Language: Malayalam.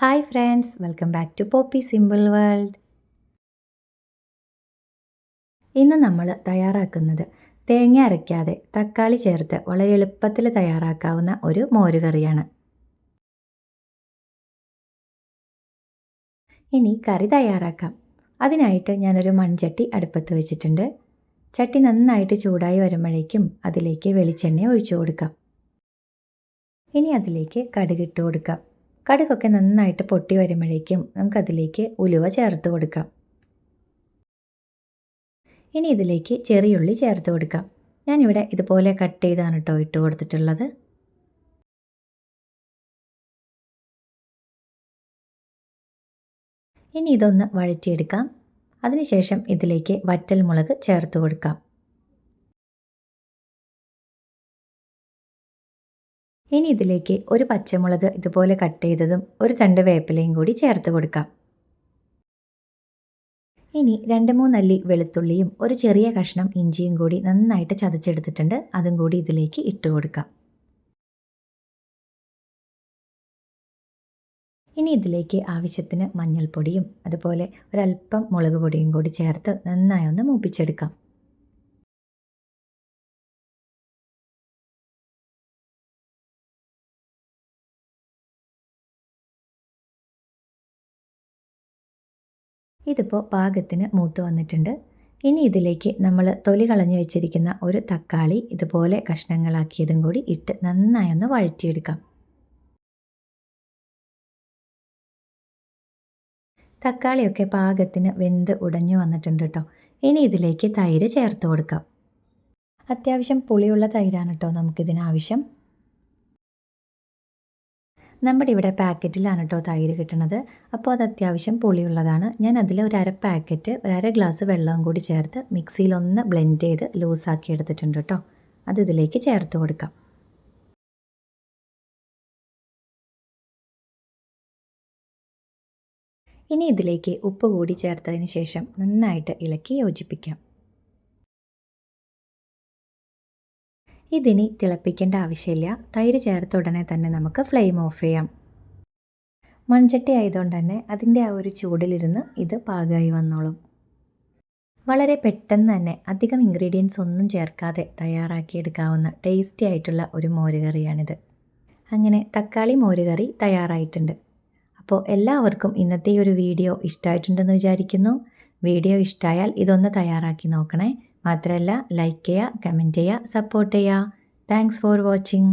Hi friends welcome back to poppy simple world. ഇന്ന് നമ്മൾ തയ്യാറാക്കുന്നത് തേങ്ങ അരയ്ക്കാതെ തക്കാളി ചേർത്ത് വളരെ എളുപ്പത്തിൽ തയ്യാറാക്കാവുന്ന ഒരു മോരുകറിയാണ്. ഇനി കറി തയ്യാറാക്കാം. അതിനായിട്ട് ഞാനൊരു മൺചട്ടി അടുപ്പത്ത് വെച്ചിട്ടുണ്ട്. ചട്ടി നന്നായിട്ട് ചൂടായി വരുമ്പോഴേക്കും അതിലേക്ക് വെളിച്ചെണ്ണ ഒഴിച്ചു കൊടുക്കാം. ഇനി അതിലേക്ക് കടുകിട്ട് കൊടുക്കാം. കടുകൊക്കെ നന്നായിട്ട് പൊട്ടി വരുമ്പോഴേക്കും നമുക്കതിലേക്ക് ഉലുവ ചേർത്ത് കൊടുക്കാം. ഇനി ഇതിലേക്ക് ചെറിയുള്ളി ചേർത്ത് കൊടുക്കാം. ഞാനിവിടെ ഇതുപോലെ കട്ട് ചെയ്താണ് കേട്ടോ ഇട്ട് കൊടുത്തിട്ടുള്ളത്. ഇനി ഇതൊന്ന് വഴറ്റിയെടുക്കാം. അതിനുശേഷം ഇതിലേക്ക് വറ്റൽ മുളക് ചേർത്ത് കൊടുക്കാം. ഇനി ഇതിലേക്ക് ഒരു പച്ചമുളക് ഇതുപോലെ കട്ട് ചെയ്തതും ഒരു തണ്ട് വേപ്പിലയും കൂടി ചേർത്ത് കൊടുക്കാം. ഇനി രണ്ട് മൂന്നല്ലി വെളുത്തുള്ളിയും ഒരു ചെറിയ കഷ്ണം ഇഞ്ചിയും കൂടി നന്നായിട്ട് ചതച്ചെടുത്തിട്ടുണ്ട്. അതും കൂടി ഇതിലേക്ക് ഇട്ട് കൊടുക്കാം. ഇനി ഇതിലേക്ക് ആവശ്യത്തിന് മഞ്ഞൾപ്പൊടിയും അതുപോലെ ഒരല്പം മുളക് പൊടിയും കൂടി ചേർത്ത് നന്നായി ഒന്ന് മൂപ്പിച്ചെടുക്കാം. ഇതിപ്പോൾ പാകത്തിന് മൂത്ത് വന്നിട്ടുണ്ട്. ഇനി ഇതിലേക്ക് നമ്മൾ തൊലി കളഞ്ഞു വെച്ചിരിക്കുന്ന ഒരു തക്കാളി ഇതുപോലെ കഷ്ണങ്ങളാക്കിയതും കൂടി ഇട്ട് നന്നായി ഒന്ന് വഴറ്റിയെടുക്കാം. തക്കാളിയൊക്കെ പാകത്തിന് വെന്ത് ഉടഞ്ഞു വന്നിട്ടുണ്ട് കേട്ടോ ഇനി ഇതിലേക്ക് തൈര് ചേർത്ത് കൊടുക്കാം. അത്യാവശ്യം പുളിയുള്ള തൈരാണ് കേട്ടോ നമുക്കിതിനാവശ്യം. നമ്മുടെ ഇവിടെ പാക്കറ്റിലാണ് കേട്ടോ തൈര് കിട്ടുന്നത് അപ്പോൾ അത് അത്യാവശ്യം പുളിയുള്ളതാണ്. ഞാൻ അതിൽ ഒരു അര പാക്കറ്റ് ഒരു അര ഗ്ലാസ് വെള്ളവും കൂടി ചേർത്ത് മിക്സിയിലൊന്ന് ബ്ലെൻഡ് ചെയ്ത് ലൂസാക്കി എടുത്തിട്ടുണ്ട് കേട്ടോ അത് ഇതിലേക്ക് ചേർത്ത് കൊടുക്കാം. ഇനി ഇതിലേക്ക് ഉപ്പ് കൂടി ചേർത്തതിന് ശേഷം നന്നായിട്ട് ഇളക്കി യോജിപ്പിക്കാം. ഇതിനി തിളപ്പിക്കേണ്ട ആവശ്യമില്ല. തൈര് ചേർത്ത ഉടനെ തന്നെ നമുക്ക് ഫ്ലെയിം ഓഫ് ചെയ്യാം. മൺചട്ടി ആയതുകൊണ്ട് തന്നെ അതിന്റെ ആ ഒരു ചൂടിലിരുന്ന് ഇത് പാകമായി വന്നോളും. വളരെ പെട്ടെന്ന് തന്നെ അധികം ഇൻഗ്രീഡിയൻസ് ഒന്നും ചേർക്കാതെ തയ്യാറാക്കിയെടുക്കാവുന്ന ടേസ്റ്റി ആയിട്ടുള്ള ഒരു മോരുകറിയാണിത്. അങ്ങനെ തക്കാളി മോരുകറി തയ്യാറായിട്ടുണ്ട്. അപ്പോൾ എല്ലാവർക്കും ഇന്നത്തെ ഈ ഒരു വീഡിയോ ഇഷ്ടമായിട്ടുണ്ടെന്ന് വിചാരിക്കുന്നു. വീഡിയോ ഇഷ്ടമായാൽ ഇതൊന്ന് തയ്യാറാക്കി നോക്കണേ. മാത്രമല്ല ലൈക്ക് ചെയ്യുക കമന്റ് ചെയ്യുക സപ്പോർട്ട് ചെയ്യുക. Thanks for watching